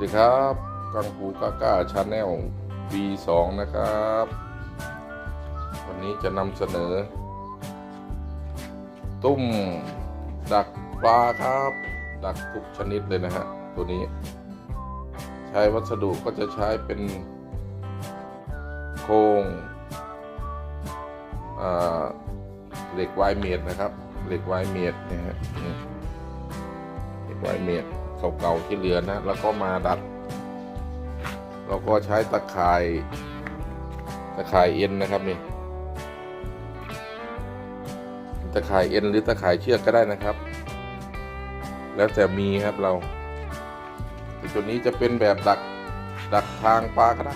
สวัสดีครับกังฟูกาก้าชาแนล V2 นะครับ วันนี้จะนำเสนอ ตุ้มดักปลาครับ ดักทุกชนิดเลยนะฮะตัวนี้ ใช้วัสดุก็จะใช้เป็นโครงเหล็กไวเมดนะครับ เหล็กไวเมดเนี่ยฮะเหล็กไวเมด เก่าๆที่เหลือนะ แล้วก็มาดัด เราก็ใช้ตะข่ายตะข่ายเอ็นนะครับนี่ตะข่ายเอ็นหรือตะข่ายเชือกก็ได้นะครับ แล้วแต่มีครับเราตัวนี้จะเป็นแบบดักดักทางปลาก็ได้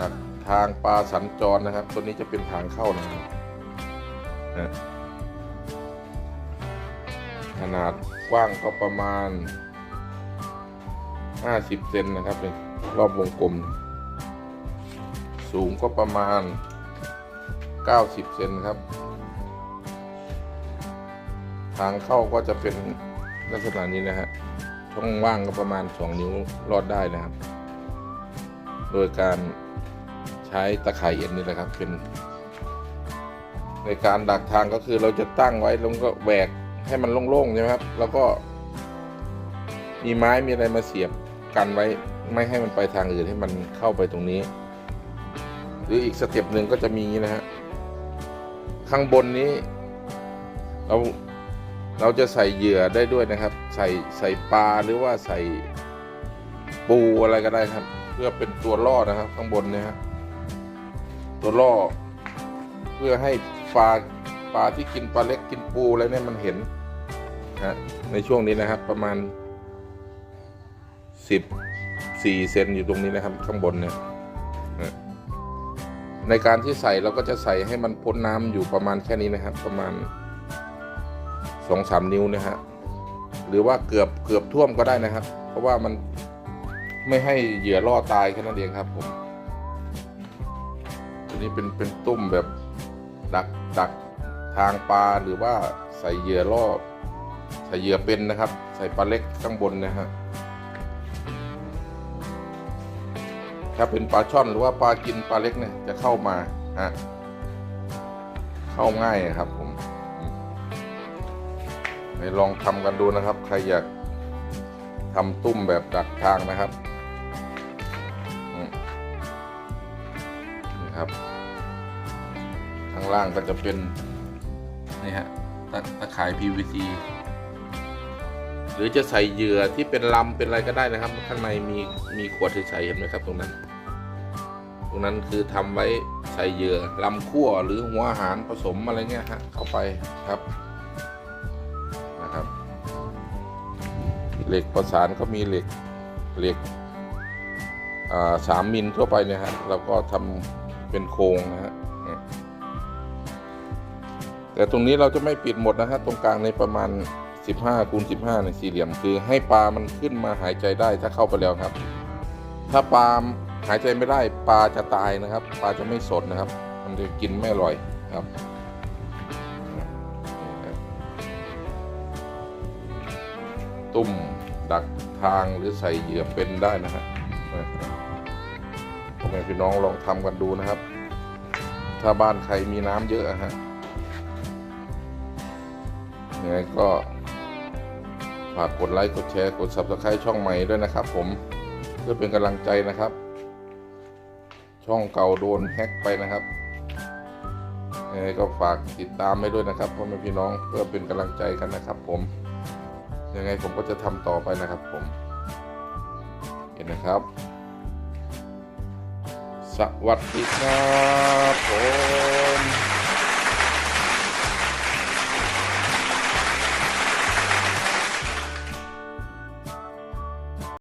ดักทางปลาสัญจรนะครับ ตัวนี้จะเป็นทางเข้านะครับขนาดกว้างก็ประมาณ 50เซนนะครับนี่รอบวงกลม สูงก็ประมาณ90เซนครับ ทางเข้าก็จะเป็นลักษณะนี้นะฮะช่องว่างก็ประมาณ2นิ้วรอดได้นะครับ โดยการใช้ตะข่ายเอ็นนี่แหละครับเป็น ในการดักทางก็คือเราจะตั้งไว้แล้วก็แหวกให้มันโล่งๆใช่ไหมครับ แล้วก็มีไม้มีอะไรมาเสียบ กันไว้ไม่ให้มันไปทางอื่นให้มันเข้าไปตรงนี้ หรืออีกสเต็ปหนึ่งก็จะมีนี้นะฮะข้างบนนี้ เราเราจะใส่เหยื่อได้ด้วยนะครับ ใส่ใส่ปลาหรือว่าใส่ปูอะไรก็ได้ครับ เพื่อเป็นตัวล่อนะครับ ข้างบนนี่ยฮะตัวล่อ เพื่อให้ปลาปลาที่กินปลาเล็กกินปูอะไรเนี่ยมันเห็นฮะในช่วงนี้นะครับประมาณ สิบสี่เซนอยู่ตรงนี้นะครับ ข้างบนเนี่ยในการที่ใส่เราก็จะใส่ให้มันพ้นน้ำอยู่ประมาณแค่นี้นะครับ ประมาณสองสามนิ้วนะฮะหรือว่าเกือบเกือบท่วมก็ได้นะครับ เพราะว่ามันไม่ให้เหยื่อล่อตายแค่นั้นเองครับผมตัวนี้เป็นเป็นตุ้มแบบดักดักทางปลาหรือว่าใส่เหยื่อล่อใส่เหยื่อเป็นนะครับ ใส่ปลาเล็กข้างบนนะฮะ ถ้าเป็นปลาช่อนหรือว่าปลากินปลาเล็กเนี่ยจะเข้ามาฮะเข้าง่ายครับผมไปลองทำกันดูนะครับ ใครอยากทำตุ้มแบบดักทางนะครับนี่ครับข้างล่างก็จะเป็นนี่ฮะตะตะข่าย PVC หรือจะใส่เหยื่อที่เป็นลำเป็นอะไรก็ได้นะครับ ข้างในมีมีขวดใสๆเห็นไหมครับตรงนั้น ตรงนั้นคือทำไว้ใส่เหยื่อลำขั้วหรือหัวอาหารผสมอะไรเงี้ยฮะเข้าไปครับนะครับเหล็กประสานก็มีเหล็กเหล็กอ่าสามมิลทั่วไปเนี่ยฮะเราก็ทำเป็นโครงนะฮะแต่ตรงนี้เราจะไม่ปิดหมดนะฮะตรงกลางในประมาณ 15คูณ15ในสี่เหลี่ยม คือให้ปลามันขึ้นมาหายใจได้ถ้าเข้าไปแล้วครับ ถ้าปลาหายใจไม่ได้ปลาจะตายนะครับ ปลาจะไม่สดนะครับ มันจะกินไม่อร่อยครับตุ้มดักทางหรือใส่เหยื่อเป็นได้นะฮะพ่อแม่พี่น้องลองทำกันดูนะครับ ถ้าบ้านใครมีน้ำเยอะอะฮะยังไงก็ ฝากกดไลค์กดแชร์กด Subscribe ช่องใหม่ด้วยนะครับผมเพื่อเป็นกำลังใจนะครับ ช่องเก่าโดนแฮ็กไปนะครับยังไงก็ฝากติดตามให้ด้วยนะครับพ่อแม่พี่น้องเพื่อเป็นกำลังใจกันนะครับ ผม ยังไงผมก็จะทำต่อไปนะครับ ผม เห็นนะครับ สวัสดีครับผม